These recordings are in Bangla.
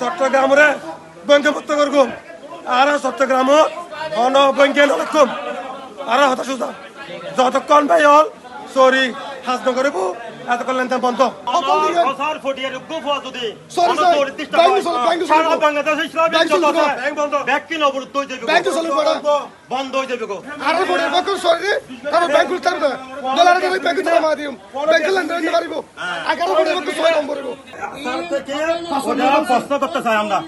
চট্টগ্রামরে বঙ্গভুক্ত করগুম। আর চট্টগ্রাম অন বঙ্গে নরকম আর হতাশ যতক্ষণ ভাই হল চরি হাজ নকরিব এতক্ষণ লেনদেন বন্ধ। হয়। বন্ধ। হয়ে যাবে হয়ে প্রশ্ন করতে চাই আমরা।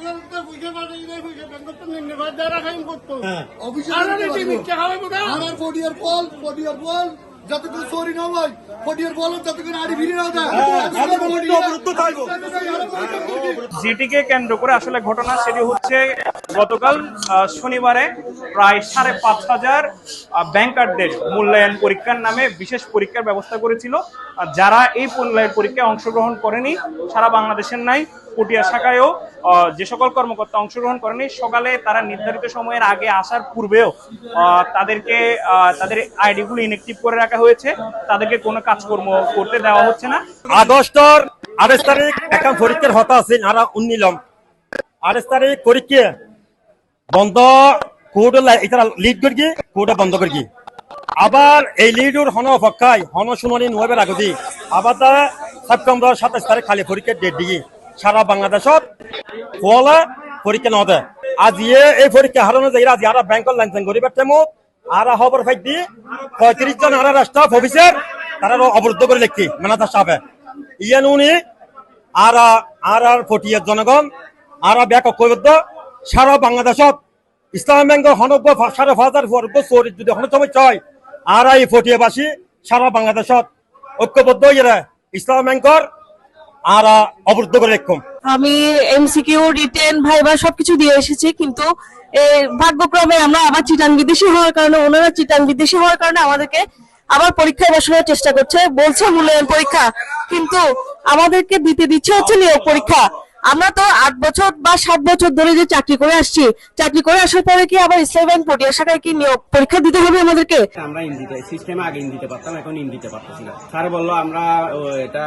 আমার ফোর্টিয়ার বল ফোর্টিয়ার বল। যতক্ষণ সরি না হয় যতক্ষণ আড়ি ভিড়ি না দেয় অবরুদ্ধ যেটিকে কেন্দ্র করে আসলে ঘটনা সেটি হচ্ছে গতকাল শনিবারে প্রায় সাড়ে পাঁচ হাজার ব্যাংকারদের মূল্যায়ন পরীক্ষার নামে বিশেষ পরীক্ষার ব্যবস্থা করেছিল। আর যারা এই মূল্যায়ন পরীক্ষায় অংশগ্রহণ করেনি সারা বাংলাদেশের নাই। পটিয়া শাখায়ও যে সকল কর্মকর্তা অংশগ্রহণ করেনি সকালে তারা নির্ধারিত সময়ের আগে আসার পূর্বেও তাদেরকে তাদের আইডিগুলো ইনএক্টিভ করে রাখা হয়েছে। তাদেরকে কোনো কাজকর্ম করতে দেওয়া হচ্ছে না। আগস্টর আঠাশ তারিখ এখন পরীক্ষার হতা আছে আর উন্নিলম আঠাশ তারিখ পরীক্ষা বন্ধ কোড এটা লিড করি কোড বন্ধ করি আবার এই লিডুর হন অপেক্ষায়, হন শুনানি নভেম্বর আগতি আবার তা সেপ্টেম্বর সাতাশ তারিখ খালি পরীক্ষার ডেট দিই সারা বাংলাদেশত ফলে পরীক্ষা নদে আজ ইয়ে এই পরীক্ষা হারানো যায় আজি আর ব্যাংকর লেনদেন করিবার টাইমত আর খবর ফাইট দি পঁয়ত্রিশ জন আর স্টাফ অফিসার তারা অবরুদ্ধ করে লিখছি ম্যানেজার সাহেব ইয়ান উনি আর আর আর ফটিয়ার জনগণ আর ব্যাপক কৈবদ্ধ সারা বাংলাদেশত ইসলাম ব্যাংকের হনব্য সাড়ে হাজার বর্গ চোর যদি হন সময় চাই আর এই ফটিয়াবাসী সারা বাংলাদেশত ঐক্যবদ্ধ ইয়ে ইসলাম ব্যাংকর আর অবরুদ্ধ করে রাখুম আমি এমসিকিউ রিটেন ভাইবা সবকিছু দিয়ে এসেছি, কিন্তু ভাগ্যক্রমে আমরা আবার চিটাং বিদেশি হওয়ার কারণে, ওনারা চিটাং বিদেশি হওয়ার কারণে আমাদেরকে আবার পরীক্ষায় বসানোর চেষ্টা করছে। বলছে মূল্যায়ন পরীক্ষা, কিন্তু আমাদেরকে দিতে দিচ্ছে হচ্ছে নিয়োগ পরীক্ষা। আমরা তো আট বছর বা সাত বছর ধরে যে চাকরি করে আসছি চাকরি করে আসার পরে কি আবার ইসলাম ব্যাংক পটিয়া শাখায় কি নিয়োগ পরীক্ষা দিতে হবে আমাদেরকে? আমরা ইন দিতে সিস্টেমে আগে ইন দিতে পারতাম এখন ইন দিতে পারতেছি না। স্যার বলল আমরা এটা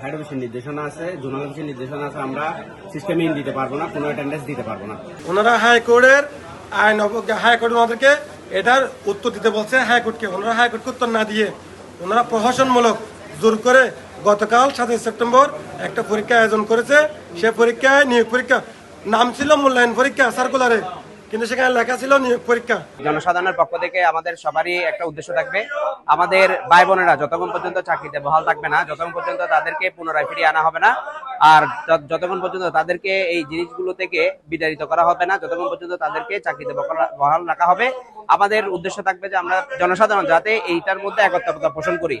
হেড অফিসের নির্দেশনা আছে জোনাল অফিসের নির্দেশনা আছে আমরা সিস্টেমে ইন দিতে পারব না কোনো অ্যাটেন্ডেন্স দিতে পারব না। ওনারা হাইকোর্টের আইন অবজ্ঞা হাইকোর্ট ওনাদেরকে এটার উত্তর দিতে বলছে হাইকোর্টকে ওনারা হাইকোর্টকে উত্তর না দিয়ে ওনারা প্রহসনমূলক জোর করে গতকাল সাতই সেপ্টেম্বর একটা পরীক্ষা আয়োজন করেছে। সে পরীক্ষায় নিয়োগ পরীক্ষা, নাম ছিল মূল্যায়ন পরীক্ষা সার্কুলারে কিন্তু সেখানে লেখা ছিল নিয়োগ পরীক্ষা। জনসাধারণের পক্ষ থেকে আমাদের সবারই একটা উদ্দেশ্য থাকবে, আমাদের ভাই বোনেরা যতক্ষণ পর্যন্ত চাকরিতে বহাল থাকবে না, যতক্ষণ পর্যন্ত তাদেরকে পুনরায় ফিরিয়ে আনা হবে না, আর যতক্ষণ পর্যন্ত তাদেরকে এই জিনিসগুলো থেকে বিতাড়িত করা হবে না, যতক্ষণ পর্যন্ত তাদেরকে চাকরিতে বহাল- রাখা হবে, আমাদের উদ্দেশ্য থাকবে যে আমরা জনসাধারণ যাতে এইটার মধ্যে একত্রতা পোষণ করি।